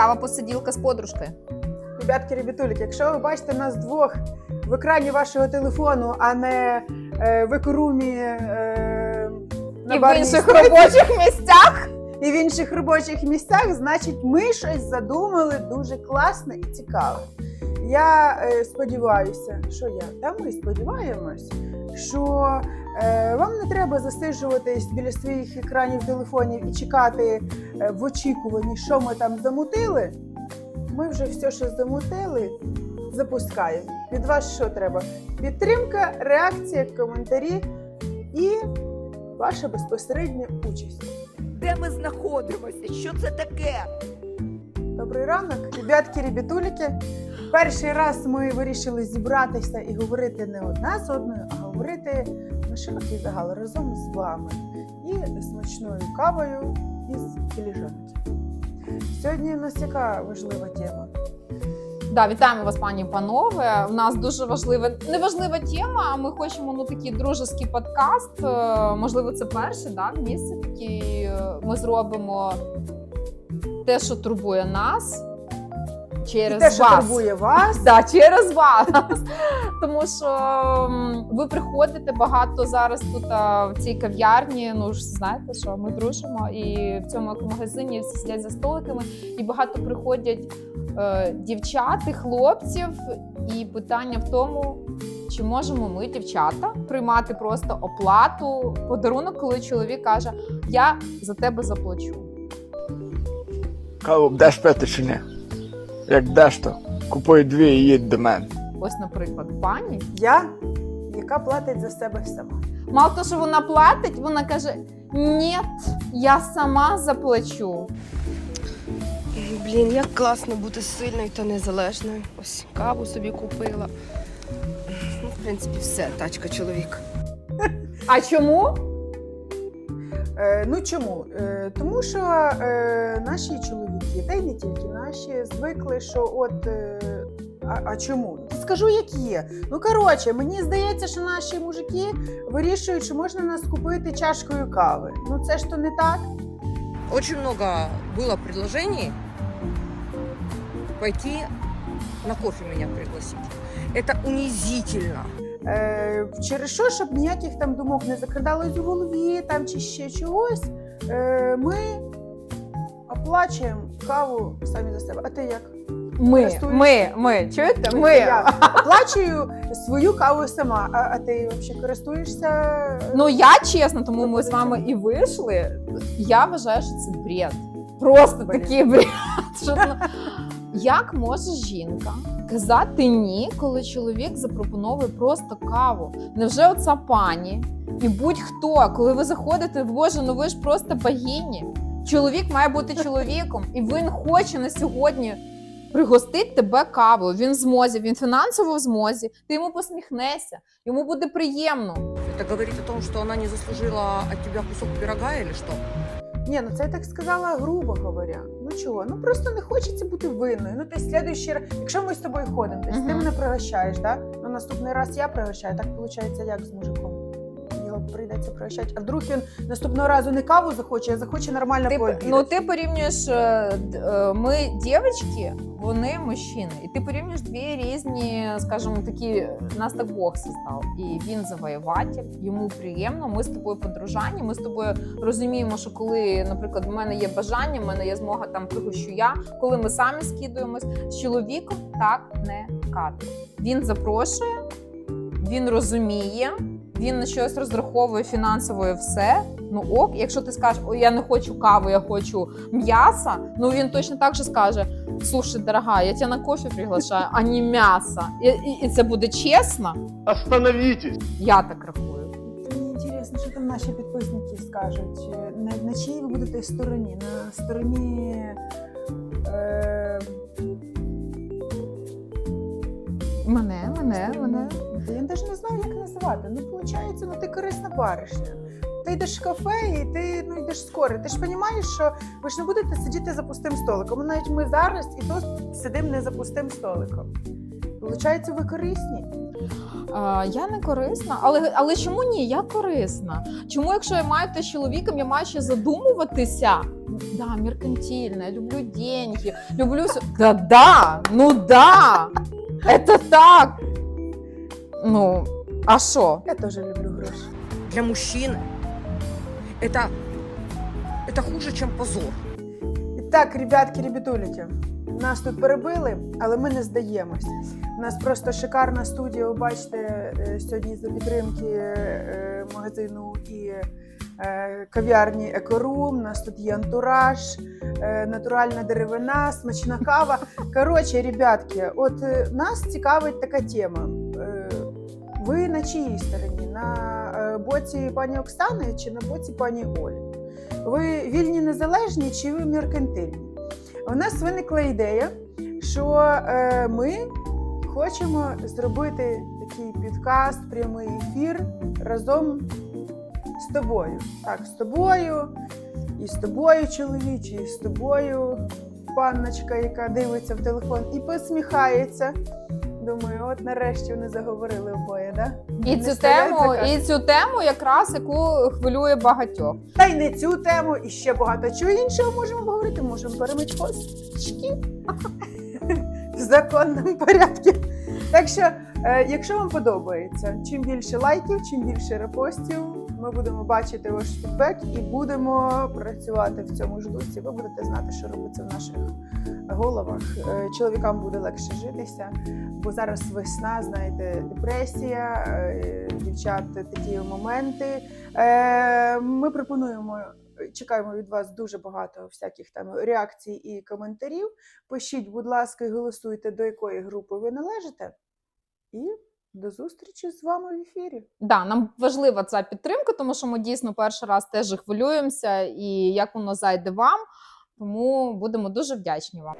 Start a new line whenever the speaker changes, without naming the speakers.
кава посиділка з подружкою.
Ребятки, ребятулік, якщо ви бачите нас двох в екрані вашого телефону, а не е, в екорумі е, на
І в інших
стойці,
робочих місцях.
і в інших робочих місцях, значить, ми щось задумали дуже класне і цікаве. Я е, сподіваюся, що я та ми сподіваємось, що е, вам не треба засиджуватись біля своїх екранів телефонів і чекати е, в очікуванні, що ми там замутили. Ми вже все, що замутили, запускаємо. Від вас що треба? Підтримка, реакція, коментарі і ваша безпосередня участь.
Де ми знаходимося? Що це таке?
Добрий ранок, ребятки, ребятуліки. Перший раз ми вирішили зібратися і говорити не одна з одною, а говорити на широкий загал разом з вами і смачною кавою із філіжанки. Сьогодні у нас яка важлива тема?
Да, вітаємо вас, пані і панове. У нас дуже важлива, неважлива тема. Ми хочемо ну такий дружеський подкаст. Е, Можливо, це перший да, в місці такий. е, Ми зробимо те, що турбує нас
І
через
те, що
вас.
турбує вас.
Да, через вас. Тому що ви приходите багато зараз тут а, в цій кав'ярні. Ну ж знаєте, що ми дружимо, і в цьому магазині всі сидять за столиками, і багато приходять е, дівчат і хлопців. І питання в тому, чи можемо ми, дівчата, приймати просто оплату, подарунок, коли чоловік каже: Я за тебе заплачу.
Каву будеш пити чи ні? Як деш то, купуй дві і їдь до мене.
Ось, наприклад, пані.
Я, яка платить за себе сама.
Мало того, що вона платить, вона каже: Ні, я сама заплачу.
Блін, як класно бути сильною та незалежною. Ось каву собі купила. Ну, в принципі, все, тачка чоловік.
А чому?
Е, ну чому? Е, тому що е, наші чоловіки, та й не тільки наші, звикли, що от. А, а чому? Скажу, як є. Ну коротше, мені здається, що наші мужики вирішують, що можна нас купити чашкою кави. Ну це ж то не так.
Очень много было предложений пойти на кофе меня пригласить. Это унизительно.
Е, через що, щоб ніяких там думок не закрадалось у голові там чи ще чогось. Е, ми оплачуємо каву самі за себе. А ти як?
Ми, ми, ми, чуєте? Ми.
Я оплачую свою каву сама. А, а ти взагалі користуєшся?
Ну я чесно, тому ми з вами і вийшли. Я вважаю, що це бред. Просто такий бред. Що, ну, як може жінка казати ні, коли чоловік запропонує просто каву? Невже оця пані? І будь-хто, коли ви заходите, боже, ну ви ж просто богині. Чоловік має бути чоловіком, і він хоче на сьогодні пригостити тебе кавою. Він в змозі, він фінансово в змозі. Ти йому посміхнешся, йому буде приємно.
Это говорит о том, что она не заслужила от тебя кусок пирога или что?
Ні, ну це я так сказала, грубо говоря. Ну чого? Ну просто не хочеться бути винною. Ну ти слідуючий раз, якщо ми з тобою ходимо, десь ти мене пригощаєш, да? Ну наступний раз я пригощаю. Так виходить, як з мужиком. Прийдеться пригощати. А вдруг він наступного разу не каву захоче, а захоче нормально
Ти,
пообідати.
ну, ти порівнюєш е, е, ми дівчатки, вони мужчини. І ти порівнюєш дві різні, скажімо, такі нас так Бог создав. І він завоюватель, йому приємно. Ми з тобою подружані. Ми з тобою розуміємо, що коли, наприклад, в мене є бажання, в мене є змога там пригощу я. Коли ми самі скидуємось з чоловіком, так не кати. Він запрошує, він розуміє. Він на щось розраховує фінансово і все. Ну ок, якщо ти скажеш, ой, я не хочу кави, я хочу м'яса. Ну він точно так же скаже: слушай, дорога, я тебе на кофе приглашаю, а не м'ясо. І, і, і це буде чесно.
Остановитесь!
Я так рахую.
Мені інтересно, що там наші підписники скажуть. На, на чиїй ви будете стороні? На стороні. Е,
Мене, мене, мене.
Я навіть не знаю, як називати. Ну, виходить, ну ти корисна баришня. Ти йдеш в кафе і ти ну, йдеш скоро. Ти ж розумієш, що ви ж не будете сидіти за пустим столиком. Навіть ми зараз і тут сидимо не за пустим столиком. Получається, ви корисні.
А, я не корисна, але, але чому ні? Я корисна. Чому, якщо я маю те з чоловіком, я маю ще задумуватися? Да, меркантильна, я люблю деньги, люблю. Да, да, ну да, это так. Ну, а що?
Я теж люблю гроші.
Для мужчины это, это хуже, чем позор.
І так, ребятки, ребятуліки, нас тут перебили, але ми не здаємось. У нас просто шикарна студія. Ви бачите е, сьогодні за підтримки е, магазину і е, кав'ярні Екорум. У нас тут є антураж, е, натуральна деревина, смачна кава. Коротше, ребятки, от е, нас цікавить така тема. Ви на чиїй стороні? На е, боці пані Оксани чи на боці пані Олі? Ви вільні незалежні чи ви меркантильні? У нас виникла ідея, що е, ми хочемо зробити такий підкаст, прямий ефір разом з тобою. Так, з тобою, і з тобою, чоловіче, і з тобою, панночка, яка дивиться в телефон і посміхається. Думаю, от нарешті вони заговорили обоє, да?
І
Не
цю тему, і цю тему, якраз яку хвилює багатьох.
Та й не цю тему, і ще багато чого іншого можемо говорити. Можемо перемити хвостички в законному порядку. Так що, е, якщо вам подобається, чим більше лайків, чим більше репостів, ми будемо бачити ваш фідбек і будемо працювати в цьому ж дусі. Ви будете знати, що робиться в наших головах. Е, Чоловікам буде легше житися, бо зараз весна, знаєте, депресія, е, дівчат такі моменти. Е, Ми пропонуємо. Чекаємо від вас дуже багато всяких там реакцій і коментарів. Пишіть, будь ласка, і голосуйте, до якої групи ви належите. І до зустрічі з вами в ефірі.
Да, нам важлива ця підтримка, тому що ми дійсно перший раз теж хвилюємося, і як воно зайде вам. Тому будемо дуже вдячні вам.